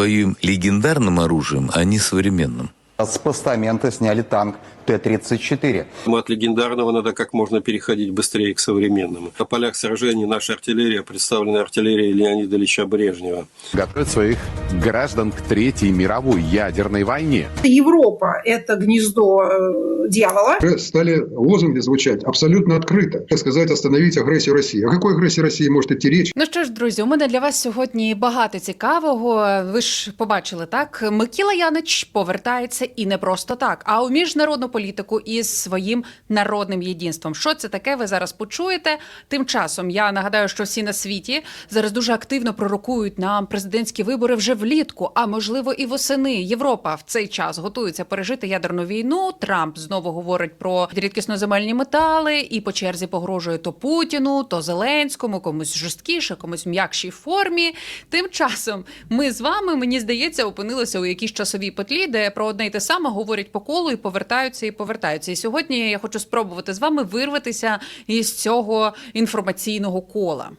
воюем легендарным оружием, а не современным. С постамента сняли танк Т-34. Мы от легендарного надо как можно переходить быстрее к современному. На полях сражений наша артиллерия представлена артиллерией Леонида Ильича Брежнева. готовят своих граждан к Третьей мировой ядерной войне. Европа – это гнездо э, дьявола. Уже стали лозунги звучать абсолютно открыто. Сказать остановить агрессию России. О какой агрессии России может идти речь? Ну що ж, друзі, у мене для вас сьогодні багато цікавого. Ви ж побачили так. Микіла Янич повертається і не просто так, а у міжнародну політику із своїм народним єдинством. Що це таке? Ви зараз почуєте. Тим часом я нагадаю, що всі на світі зараз дуже активно пророкують нам президентські вибори вже влітку, а можливо і восени. Європа в цей час готується пережити ядерну війну. Трамп знову говорить про рідкісноземельні метали і по черзі погрожує то Путіну, то Зеленському, комусь жорсткіше, комусь м'якшій формі. Тим часом ми з вами, мені здається, опинилися у якійсь часовій петлі, де про одне й те саме говорять по колу і повертаються і повертаються. І сьогодні я хочу спробувати з вами вирватися із цього інформаційного кола.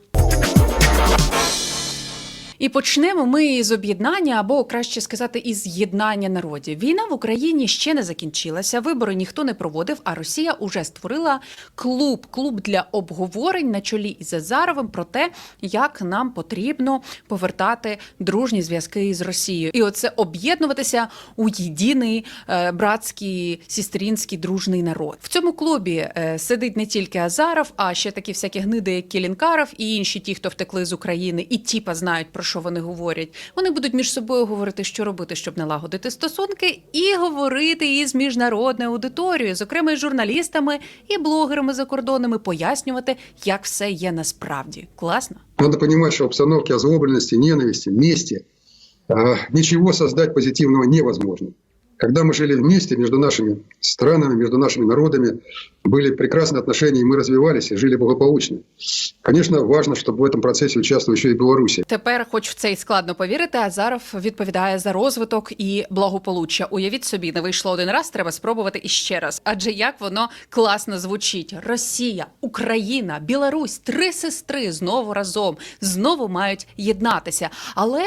І почнемо ми із об'єднання, або краще сказати, із єднання народів. Війна в Україні ще не закінчилася. Вибори ніхто не проводив. А Росія уже створила клуб, клуб для обговорень на чолі із Азаровим про те, як нам потрібно повертати дружні зв'язки із Росією, і оце об'єднуватися у єдиний е, братський сестринський дружний народ. В цьому клубі е, сидить не тільки Азаров, а ще такі всякі гниди, як Кілінкаров і інші ті, хто втекли з України, і тіпа знають про що вони говорять. Вони будуть між собою говорити, що робити, щоб налагодити стосунки, і говорити із міжнародною аудиторією, зокрема із журналістами і блогерами закордонними, пояснювати, як все є насправді. Класно. Надо розуміти, що обстановки озлобленості, ненависті, місті ничего создать позитивного невозможно. Когда мы жили вместе между нашими странами, между нашими народами, были прекрасные отношения, и мы развивались и жили благополучно. Конечно, важно, чтобы в этом процессе участвовала еще и Беларусь. Тепер, хоч в це й складно повірити, Азаров відповідає за розвиток і благополуччя. Уявіть собі, не вийшло один раз, треба спробувати іще раз. Адже як воно класно звучить: Росія, Україна, Білорусь, три сестри знову разом знову мають єднатися. Але,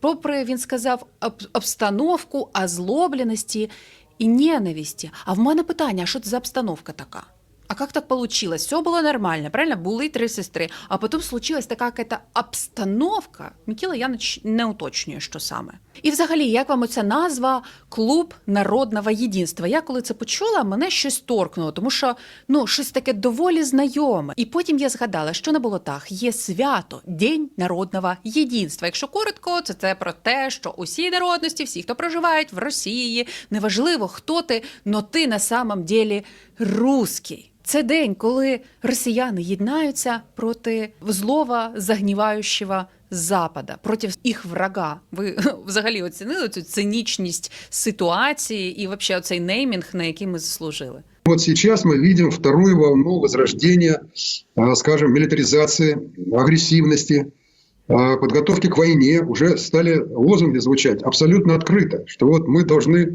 попри він сказав об- обстановку, озлобленості і ненависті. А в мене питання: а що це за обстановка така? А как так получилось? Все було нормально, правильно? Були три сестри. А потім случилась така обстановка. Микіла Янович не уточнює, що саме. І взагалі, як вам оця назва Клуб народного єдинства? Я коли це почула, мене щось торкнуло, тому що ну щось таке доволі знайоме. І потім я згадала, що на болотах є свято День народного єдинства. Якщо коротко, це це про те, що усі народності, всі, хто проживають в Росії, неважливо, хто ти, но ти на самом ділі русський. Це день, коли росіяни єднаються проти злого загніваючого Запада, проти їх врага. Ви взагалі оцінили цю цинічність ситуації і взагалі оцей неймінг, на який ми заслужили. Вот сейчас мы видим вторую волну возрождения, э, скажем, милитаризации, агрессивности, э, подготовки к войне. Уже стали лозунги звучать абсолютно открыто, что вот мы должны,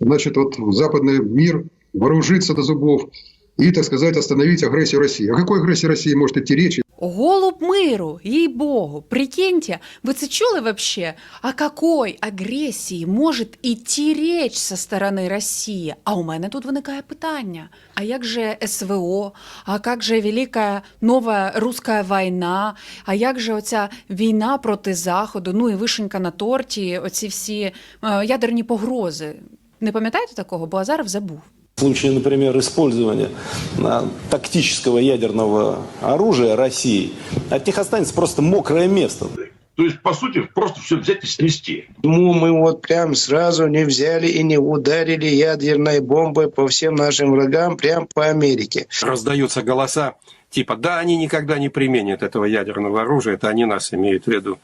значит, вот в западный мир вооружиться до зубов и, так сказать, остановить агрессию России. О какой агрессии России может идти речь, Голуб миру, їй богу, прикиньте, ви це чули вообще? О какой агресії може йти річ со сторони Росії? А у мене тут виникає питання: а як же СВО? А як же Велика нова руська війна? А як же оця війна проти Заходу? Ну і вишенька на торті, оці всі е, ядерні погрози? Не пам'ятаєте такого? Бо Азаров забув. В случае, например, использования а, тактического ядерного оружия России, от них останется просто мокрое место. То есть, по сути, просто все взять и снести. Почему мы вот прям сразу не взяли и не ударили ядерной бомбой по всем нашим врагам, прям по Америке? Раздаются голоса типа «да, они никогда не применят этого ядерного оружия, это они нас имеют в виду».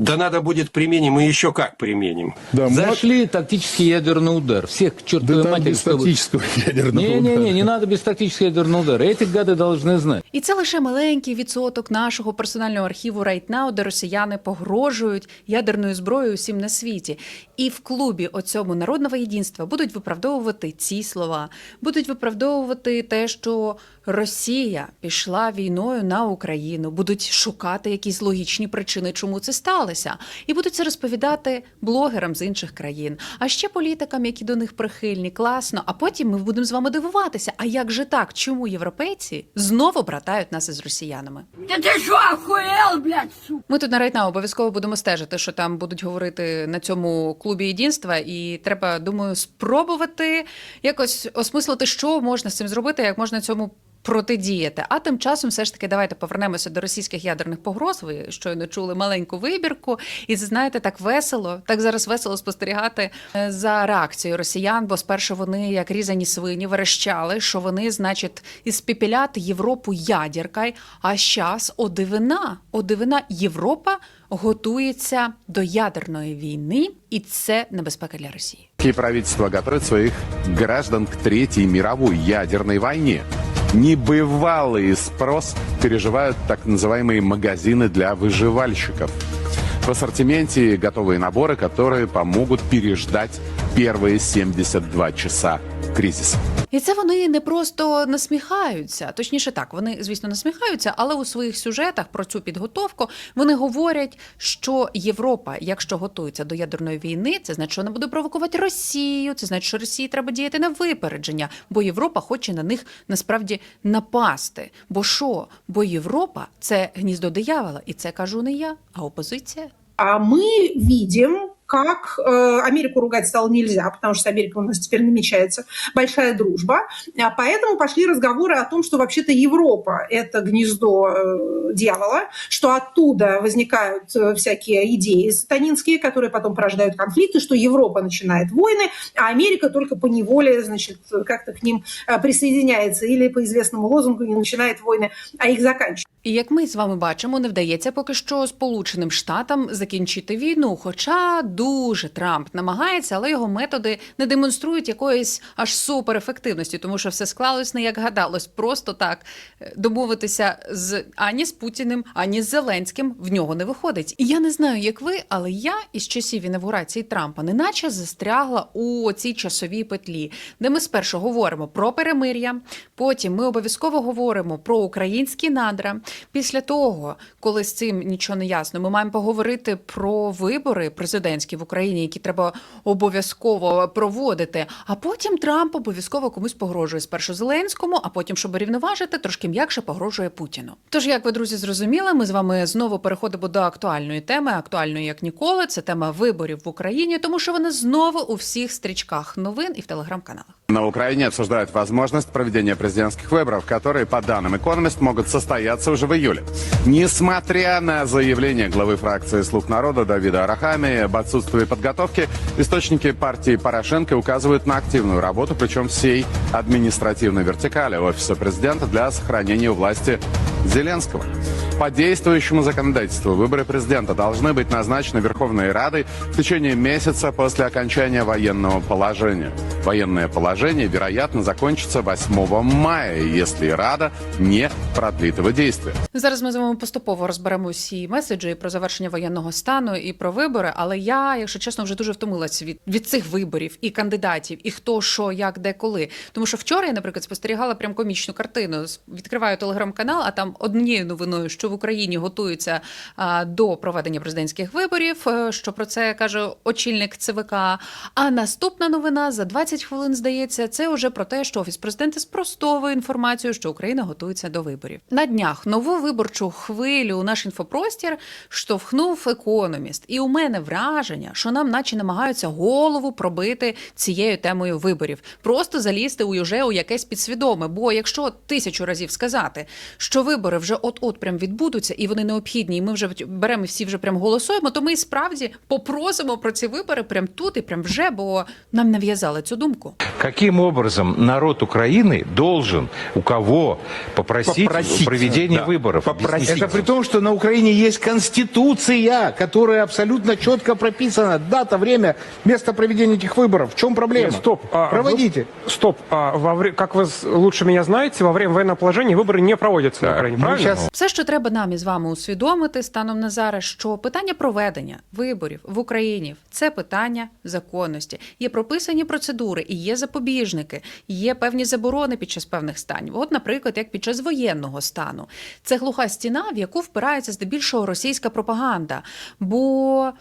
Да надо будет применим, и еще как применим. Да, мы- Зашли тактический ядерный удар. Всех к чертовой да там матери. без чтобы- тактического ядерного Не-не-не, удара. не надо без тактического ядерного удара. Эти гады должны знать. І це лише маленький відсоток нашого персонального архіву Райтнау, де росіяни погрожують ядерною зброєю усім на світі. І в клубі оцьому народного єдинства будуть виправдовувати ці слова, будуть виправдовувати те, що Росія пішла війною на Україну, будуть шукати якісь логічні причини, чому це сталося. зібралися і будуть це розповідати блогерам з інших країн, а ще політикам, які до них прихильні. Класно. А потім ми будемо з вами дивуватися. А як же так? Чому європейці знову братають нас із росіянами? Да ты что, охуел, блядь, сука? Ми тут на Рейтнау обов'язково будемо стежити, що там будуть говорити на цьому клубі єдинства, і треба, думаю, спробувати якось осмислити, що можна з цим зробити, як можна цьому. Протидіяти, а тим часом, все ж таки, давайте повернемося до російських ядерних погроз. Ви щойно чули маленьку вибірку, і знаєте, так весело, так зараз весело спостерігати е, за реакцією росіян. Бо спершу вони, як різані свині, верещали, що вони, значить, іспіпілять Європу ядеркою. А щас, о дивина, о Європа готується до ядерної війни, і це небезпека для Росії. Правительство готовит своих граждан к Третьей мировой ядерной войне. Небывалый спрос переживают так называемые магазины для выживальщиков. В ассортименте готовые наборы, которые помогут переждать первые 72 часа кризиса. І це вони не просто насміхаються. Точніше, так вони, звісно, насміхаються, але у своїх сюжетах про цю підготовку вони говорять, що Європа, якщо готується до ядерної війни, це значить, що вона буде провокувати Росію. Це значить, що Росії треба діяти на випередження, бо Європа хоче на них насправді напасти. Бо що? Бо Європа це гніздо диявола, і це кажу не я, а опозиція. А мы видим, как э, Америку ругать стало нельзя, потому что с Америкой у нас теперь намечается большая дружба. А поэтому пошли разговоры о том, что вообще-то Европа – это гнездо э, дьявола, что оттуда возникают э, всякие идеи сатанинские, которые потом порождают конфликты, что Европа начинает войны, а Америка только по неволе, значит, как-то к ним присоединяется или по известному лозунгу не начинает войны, а их заканчивает. І як ми з вами бачимо, не вдається поки що Сполученим Штатам закінчити війну. Хоча дуже Трамп намагається, але його методи не демонструють якоїсь аж суперефективності, тому що все склалось не як гадалось. Просто так е, домовитися з ані з Путіним, ані з Зеленським в нього не виходить. І я не знаю, як ви, але я із часів інавгурації Трампа неначе застрягла у цій часовій петлі, де ми спершу говоримо про перемир'я, потім ми обов'язково говоримо про українські надра. Після того, коли з цим нічого не ясно, ми маємо поговорити про вибори президентські в Україні, які треба обов'язково проводити. А потім Трамп обов'язково комусь погрожує спершу Зеленському, а потім, щоб рівноважити, трошки м'якше погрожує Путіну. Тож, як ви друзі зрозуміли, ми з вами знову переходимо до актуальної теми, актуальної як ніколи. Це тема виборів в Україні, тому що вона знову у всіх стрічках новин і в телеграм-каналах. На Украине обсуждают возможность проведения президентских выборов, которые, по данным «Экономист», могут состояться уже в июле. Несмотря на заявление главы фракции «Слуг народа» Давида Арахами об отсутствии подготовки, источники партии Порошенко указывают на активную работу, причем всей административной вертикали Офиса президента для сохранения власти Зеленского. По действующему законодательству выборы президента должны быть назначены Верховной Радой в течение месяца после окончания военного положения. Военное положение, вероятно, закончится 8 мая, если Рада не продлит его действия. Зараз ми з вами поступово розберемо всі меседжі і про завершення воєнного стану і про вибори. Але я, якщо чесно, вже дуже втомилася від, від цих виборів і кандидатів, і хто що, як, де, коли. Тому що вчора я, наприклад, спостерігала прям комічну картину. З- Відкриваю телеграм-канал, а там однією новиною, що в Україні готуються до проведення президентських виборів. е, Що про це каже очільник ЦВК. А наступна новина за 20 хвилин здається, це вже про те, що офіс президента спростовує інформацію, що Україна готується до виборів. На днях нову виборчу хвилю у наш інфопростір штовхнув економіст. І у мене враження, що нам, наче, намагаються голову пробити цією темою виборів, просто залізти у уже у якесь підсвідоме. Бо якщо тисячу разів сказати, що вибори вже от-от прям відбудуться, і вони необхідні, і ми вже беремо і всі вже прям голосуємо, то ми і справді попросимо про ці вибори прям тут і прям вже, бо нам нав'язали цю думку. Каким образом народ Украины должен у кого попросить, Попросить, проведения да, выборов? попросить. Объясните. Это при том, что на Украине есть конституция, которая абсолютно четко прописана. Дата, время, место проведения этих выборов. В чем проблема? Нет, стоп. а, Проводите. вы- стоп. А, во вре- как вы с- лучше меня знаете, во время военного положения выборы не проводятся на Так. Украине. правильно? Все, що треба нам із вами усвідомити станом на зараз, що питання проведення виборів в Україні це питання законності. Є прописані процедури, і є запобіжники, є певні заборони під час певних станів. От, наприклад, як під час воєнного стану. Це глуха стіна, в яку впирається здебільшого російська пропаганда. Бо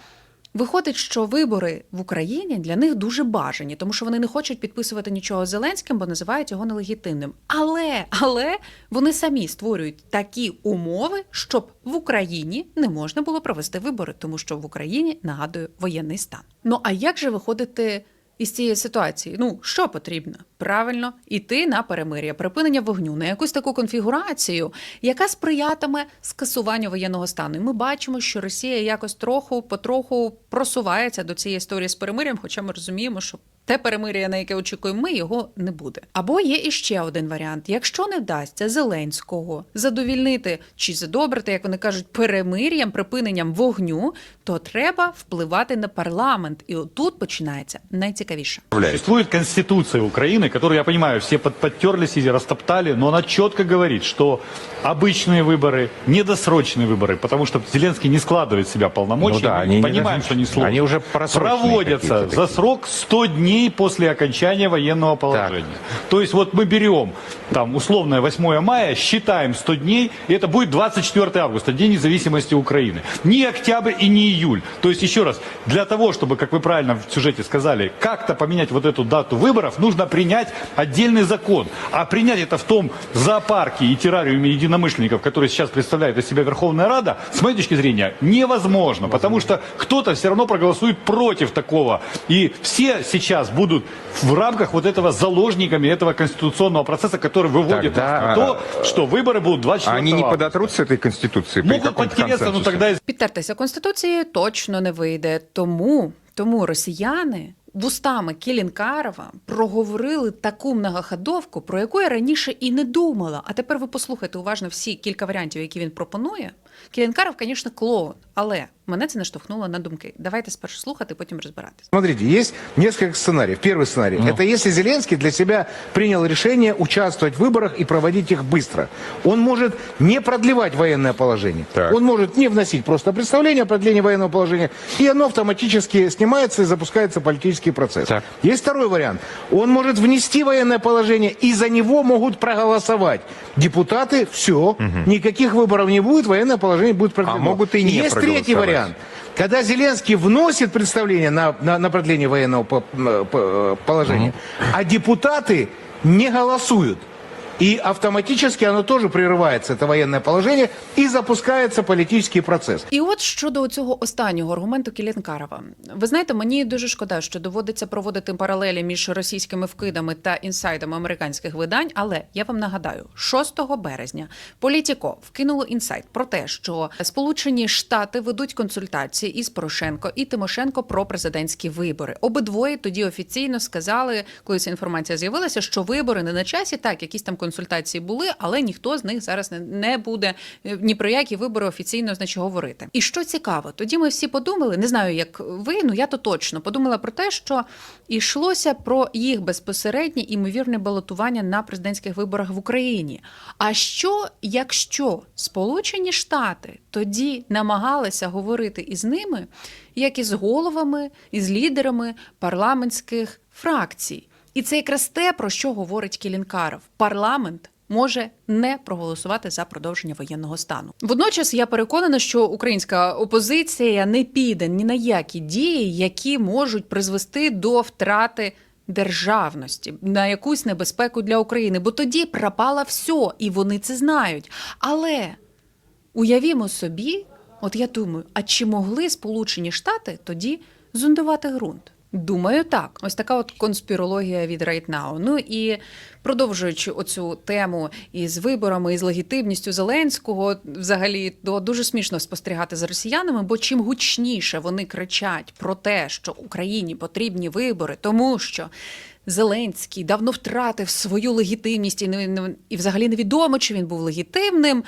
Виходить, що вибори в Україні для них дуже бажані, тому що вони не хочуть підписувати нічого Зеленським, бо називають його нелегітимним. Але але вони самі створюють такі умови, щоб в Україні не можна було провести вибори, тому що в Україні нагадую воєнний стан. Ну а як же виходити із цієї ситуації? Ну що потрібно? Правильно, іти на перемир'я, припинення вогню, на якусь таку конфігурацію, яка сприятиме скасуванню воєнного стану. І ми бачимо, що Росія якось троху потроху просувається до цієї історії з перемир'ям, хоча ми розуміємо, що те перемир'я, на яке очікуємо, ми його не буде. Або є іще один варіант: якщо не вдасться Зеленського задовільнити чи задобрити, як вони кажуть, перемир'ям, припиненням вогню, то треба впливати на парламент. І отут починається найцікавіше. Существует Конституция Украины, которую, я понимаю, все под, подтерлись и растоптали, но она четко говорит, что обычные выборы, недосрочные выборы, потому что Зеленский не складывает в себя полномочий, Ну да, мы они не понимаем, должны- что не сложно. они уже просроченные проводятся какие-то за такие. срок 100 дней После окончания военного положения. То есть вот мы берем там условное 8 мая, считаем 100 дней, и это будет 24 августа, День независимости Украины. Не октябрь и не июль. То есть еще раз, для того, чтобы, как вы правильно в сюжете сказали, как-то поменять вот эту дату выборов, нужно принять отдельный закон. А принять это в том зоопарке и террариуме единомышленников, который сейчас представляет из себя Верховная Рада, с моей точки зрения, невозможно. Потому что кто-то все равно проголосует против такого. И все сейчас будут в рамках вот этого заложниками этого конституционного процесса, который выводит Тогда, нас на то, что выборы будут 24 Они не августа. подотрутся этой конституции при Могут каком-то подтереться, но консенсусе? тогда и Підтертися конституції точно не вийде. Тому, тому росіяни вустами Кілінкарова проговорили таку многоходовку, про яку я раніше і не думала. А тепер ви послухайте уважно всі кілька варіантів, які він пропонує. Кілінкаров, звісно, клоун, але мене це наштовхнуло на думки. Давайте спершу слухати, потім розбиратись. Смотрите, есть несколько сценариев. Первый сценарий – это если Зеленский для себя принял решение участвовать в выборах и проводить их быстро. Он может не продлевать военное положение. Так. Он может не вносить просто представление о продлении военного положения, и оно автоматически снимается и запускается политический процесс. Так. Есть второй вариант. Он может внести военное положение, и за него могут проголосовать депутаты. Все, никаких выборов не будет, военное положение будет продлено. А могут и не Есть третий вариант. Когда Зеленский вносит представление на, на, на продление военного по- по- положения, а депутаты не голосуют. И автоматически оно тоже прерывается, это военное положение, и запускается политический процесс. І от щодо цього останнього аргументу Кілінкарова, ви знаєте, мені дуже шкода, що доводиться проводити паралелі між російськими вкидами та інсайдами американських видань. Але я вам нагадаю, 6 березня Політіко вкинуло інсайт про те, що Сполучені Штати ведуть консультації із Порошенко і Тимошенко про президентські вибори. Обидвоє тоді офіційно сказали, коли ця інформація з'явилася, що вибори не на часі. Так, якісь там консультації були, але ніхто з них зараз не, буде е, ні про які вибори офіційно значить, говорити. І що цікаво, тоді ми всі подумали, не знаю, як ви, ну я то точно подумала про те, що йшлося про їх безпосереднє імовірне балотування на президентських виборах в Україні. А що, якщо Сполучені Штати тоді намагалися говорити із ними, як із головами, із лідерами парламентських фракцій? І це якраз те, про що говорить Кілінкаров. Парламент може не проголосувати за продовження воєнного стану. Водночас я переконана, що українська опозиція не піде ні на які дії, які можуть призвести до втрати. Державності на якусь небезпеку для України, бо тоді пропало все, і вони це знають. Але уявімо собі, от я думаю, а чи могли Сполучені Штати тоді зондувати ґрунт? Думаю, так. Ось така от конспірологія від Right Now. Ну і продовжуючи оцю тему із виборами, із легітимністю Зеленського, взагалі то дуже смішно спостерігати за росіянами, бо чим гучніше вони кричать про те, що Україні потрібні вибори, тому що Зеленський давно втратив свою легітимність і не- і взагалі невідомо, чи він був легітимним.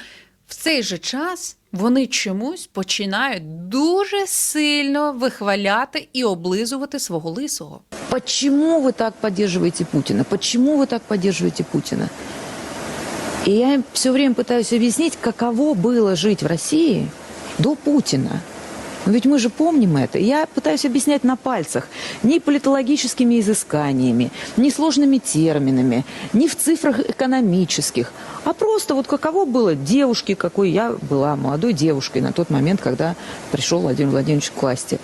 В цей же час вони чомусь починають дуже сильно вихваляти і облизувати свого лисого. Почему вы так поддерживаете Путина? Почему вы так поддерживаете Путина? И я все время пытаюсь объяснить, каково было жить в России до Путина. Но ведь мы же помним это. Я пытаюсь объяснять на пальцах. Ни политологическими изысканиями, ни сложными терминами, ни в цифрах экономических. А просто вот каково было девушке, какой я была молодой девушкой на тот момент, когда пришел Владимир Владимирович к власти.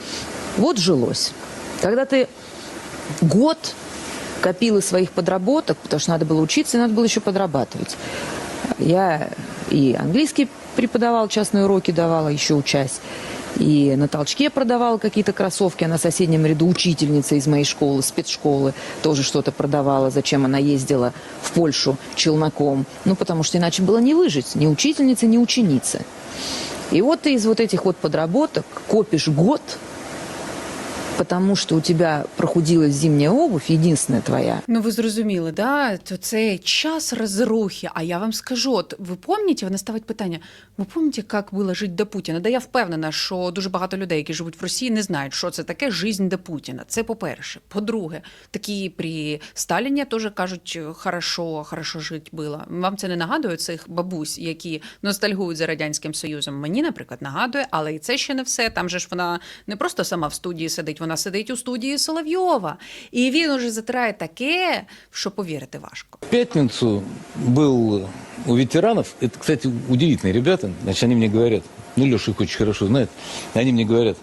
Вот жилось. Когда ты год копила своих подработок, потому что надо было учиться и надо было еще подрабатывать. Я и английский преподавала, частные уроки давала, еще учась. И на толчке продавала какие-то кроссовки, а на соседнем ряду учительница из моей школы, спецшколы, тоже что-то продавала, зачем она ездила в Польшу челноком. Ну, потому что иначе было не выжить, ни учительница, ни ученица. И вот ты из вот этих вот подработок копишь год, потому что у тебя прохудилась зимняя обувь, единственная твоя, Ну, ви зрозуміли, да? То цей час розрухи. А я вам скажу: от ви пам'ятаєте, вони ставить питання: ви пам'ятаєте, як було жити до Путіна? Да я впевнена, що дуже багато людей, які живуть в Росії, не знають, що це таке жизнь до Путіна. Це по-перше. По-друге, такі при Сталіні теж кажуть, хорошо, хорошо жити було. Вам це не нагадує цих бабусь, які ностальгують за радянським союзом? Мені, наприклад, нагадує, але і це ще не все. Там же ж вона не просто сама в студії сидить, вона сидить у студії Соловйова. І він уже затирає таке, що повірити важко. В пятницу был у ветеранов, это, кстати, удивительные ребята, значит, они мне говорят, ну, Леша их очень хорошо знает, они мне говорят,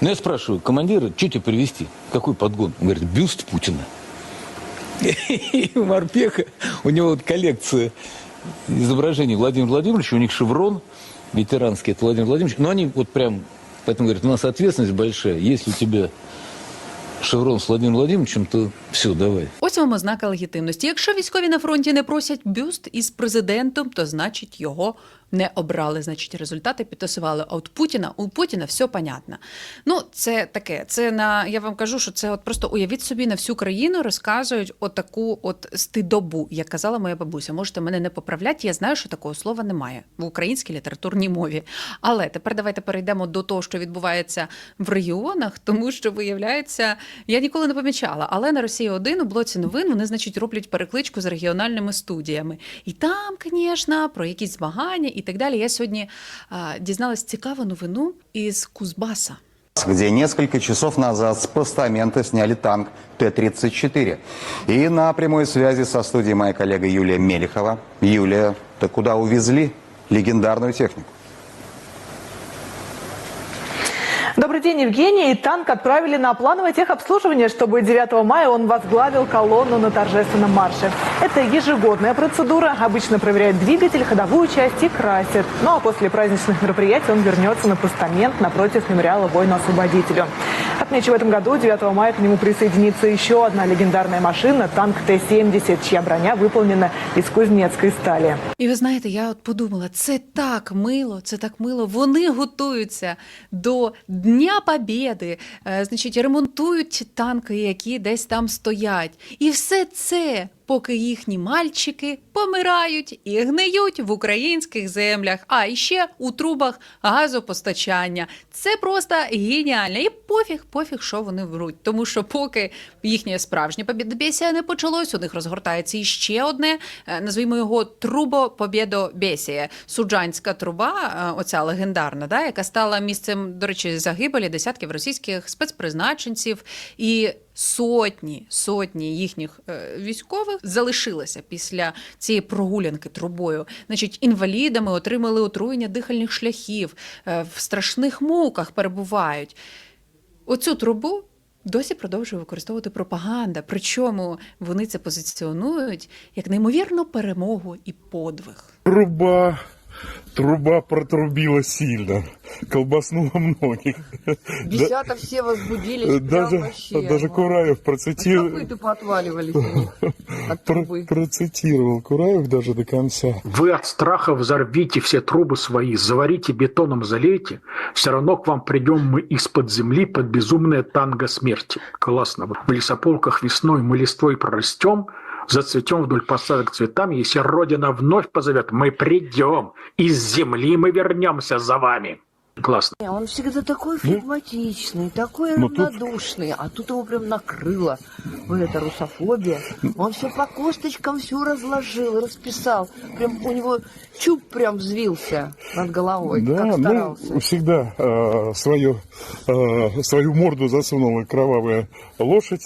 ну, я спрашиваю, командира, что тебе привезти? Какой подгон? Он говорит, бюст Путина. И у Морпеха, у него вот коллекция изображений Владимира Владимировича, у них шеврон ветеранский, это Владимир Владимирович, но они вот прям, поэтому говорит, у нас ответственность большая, если у тебя шеврон с Владимиром Владимировичем, то все, давай. Ось вам ознака легітимності. Якщо військові на фронті не просять бюст із президентом, то значить його не обрали. Значить, результати підтасували. А от Путіна у Путіна все понятно. Ну, це таке. Це на я вам кажу, що це от просто уявіть собі на всю країну розказують отаку от стидобу, як казала моя бабуся. Можете мене не поправляти. Я знаю, що такого слова немає в українській літературній мові. Але тепер давайте перейдемо до того, що відбувається в регіонах, тому що виявляється, я ніколи не помічала, але на Росії 1 у блоці новин вони, значить, роблять перекличку з регіональними студіями. І там, звісно, про якісь змагання і так далі. Я сьогодні а, дізналась цікаву новину із Кузбаса. где несколько часов назад с постамента сняли танк Т-34. И на прямой связи со студией моя коллега Юлия Мелехова. Юлия, ты куда увезли легендарную технику? Добрый день, Евгений. И танк отправили на плановое техобслуживание, чтобы 9 мая он возглавил колонну на торжественном марше. Это ежегодная процедура. Обычно проверяют двигатель, ходовую часть и красят. Ну а после праздничных мероприятий он вернется на постамент напротив мемориала воину-освободителю. Отмечу, в этом году 9 мая к нему присоединится еще одна легендарная машина – танк Т-70, чья броня выполнена из кузнецкой стали. І ви знаєте, я от подумала, це так мило, це так мило. Вони готуються до Дня Побєди, е, значить, ремонтують танки, які десь там стоять. І все це, поки їхні мальчики помирають і гниють в українських землях, а іще у трубах газопостачання. Це просто геніально. І пофіг, пофіг, що вони вруть. Тому що поки їхнє справжнє побєдобєсія не почалось, у них розгортається іще одне, е, назвімо його трубопобєдобєсія. Суджанська труба, е, оця легендарна, да, яка стала місцем, до речі, загибелі десятків російських спецпризначенців і сотні, сотні їхніх е, військових залишилися після цієї прогулянки трубою. Значить, інвалідами отримали отруєння дихальних шляхів, е, в страшних муках перебувають. Оцю трубу досі продовжує використовувати пропаганда. Причому вони це позиціонують як неймовірну перемогу і подвиг. Труба, труба протрубила сильно, колбаснула многих. Десяток все возбудились, прям Даже, вообще. даже Кураев процитировал, Копыты поотваливались у них от трубы. процитировал Кураев даже до конца. Вы от страха взорвите все трубы свои, заварите бетоном, залейте. Все равно к вам придем мы из-под земли под безумное танго смерти. Классно. В лесополках весной мы листвой прорастем, зацветем вдоль посадок цветами. Если Родина вновь позовет, мы придем. Из земли мы вернемся за вами. Классно. Он всегда такой флегматичный, такой Ну, тут- равнодушный, а тут его прям накрыло. Вот эта русофобия. Он все по косточкам все разложил, расписал. Прям у него чуб прям взвился над головой, Да, ну, всегда э, свою, э, свою морду засунула кровавая лошадь.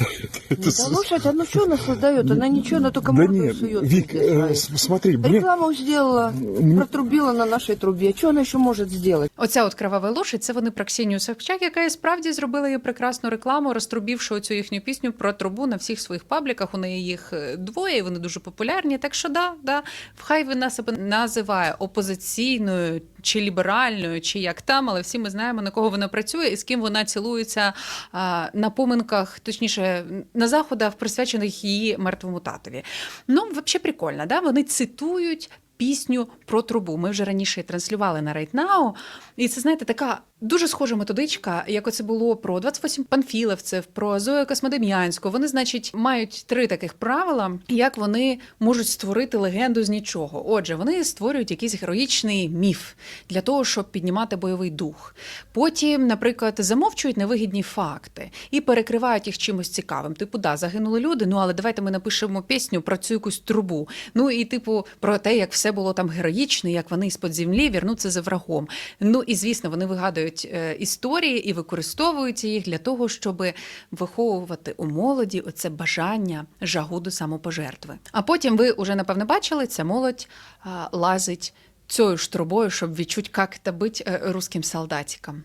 Это Да лошадь, а ну что она создает? Она ничего, она только морду нет, сует Вик, э, смотри, мне... Рекламу сделала, протрубила на нашей трубе. Что она еще может сделать? Оця от кровава лошадь, це вони про Ксенію Собчак, яка і справді зробила їй прекрасну рекламу, розтрубівши оцю їхню пісню про трубу на всіх своїх пабліках. У неї їх е, двоє, і вони дуже популярні. Так що да, да, хай вона себе називає опозиційною чи ліберальною, чи як там, але всі ми знаємо, на кого вона працює і з ким вона цілується а, на поминках, точніше, на заходах, присвячених її мертвому татові. Ну, взагалі прикольно, да? Вони цитують пісню про трубу. Ми вже раніше транслювали на Right Now. І це, знаєте, така дуже схожа методичка, як оце було про 28 панфіловців, про Зою Космодем'янську. Вони, значить, мають три таких правила, як вони можуть створити легенду з нічого. Отже, вони створюють якийсь героїчний міф для того, щоб піднімати бойовий дух. Потім, наприклад, замовчують невигідні факти і перекривають їх чимось цікавим. Типу, да, загинули люди. Ну але давайте ми напишемо пісню про цю якусь трубу. Ну і типу про те, як все було там героїчно, як вони з-под землі вірнуться за врагом. Ну і звісно, вони вигадують е, історії і використовують їх для того, щоб виховувати у молоді оце бажання жагу до самопожертви. А потім ви вже напевне бачили, ця молодь лазить цією ж трубою, щоб відчути, як та бить е, русським солдатиком.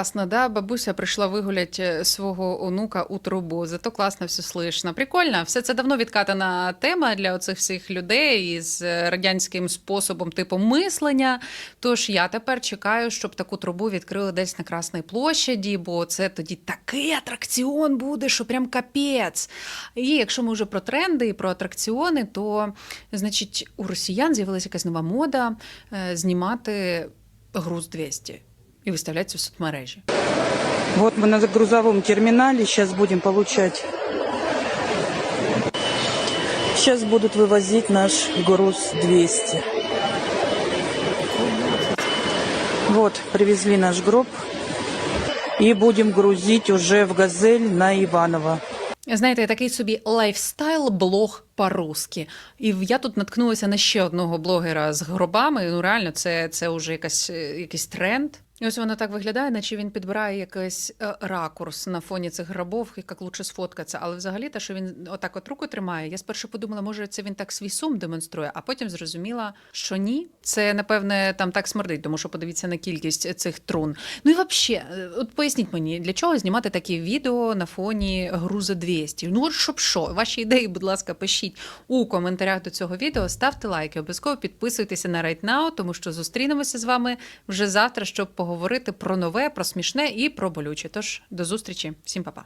Класно, да? Бабуся прийшла вигулять е, свого онука у трубу. Зато класно все слышно. Прикольно. Все це давно відкатана тема для оцих всіх людей із е, радянським способом типу мислення. Тож я тепер чекаю, щоб таку трубу відкрили десь на Красній площаді, бо це тоді такий атракціон буде, що прям капець. І якщо ми вже про тренди і про атракціони, то значить у росіян з'явилася якась нова мода е, знімати груз 200 і виставляти це в соцмережі. Вот мы на грузовом терминале сейчас будем получать. Сейчас будут вывозить наш груз 200. Вот, привезли наш гроб. И будем грузить уже в «Газель» на Иваново. Знаєте, такий собі лайфстайл-блог по-русски. І я тут наткнулася на ще одного блогера з гробами. Ну, реально, це, це вже якась, е, якийсь тренд. Ось воно так виглядає, наче він підбирає якийсь е, ракурс на фоні цих гробов, як лучше сфоткатися. Але взагалі, те, що він отак от руку тримає, я спершу подумала, може, це він так свій сум демонструє, а потім зрозуміла, що ні. Це, напевне, там так смердить, тому що подивіться на кількість цих трун. Ну і взагалі, от поясніть мені, для чого знімати такі відео на фоні груза 200? Ну, от щоб що? Ваші ідеї, будь ласка, пишіть у коментарях до цього відео, ставте лайки, обов'язково підписуйтеся на Right Now, тому що зустрінемося з вами вже завтра, щоб поговорити про нове, про смішне і про болюче. Тож до зустрічі, всім па-па.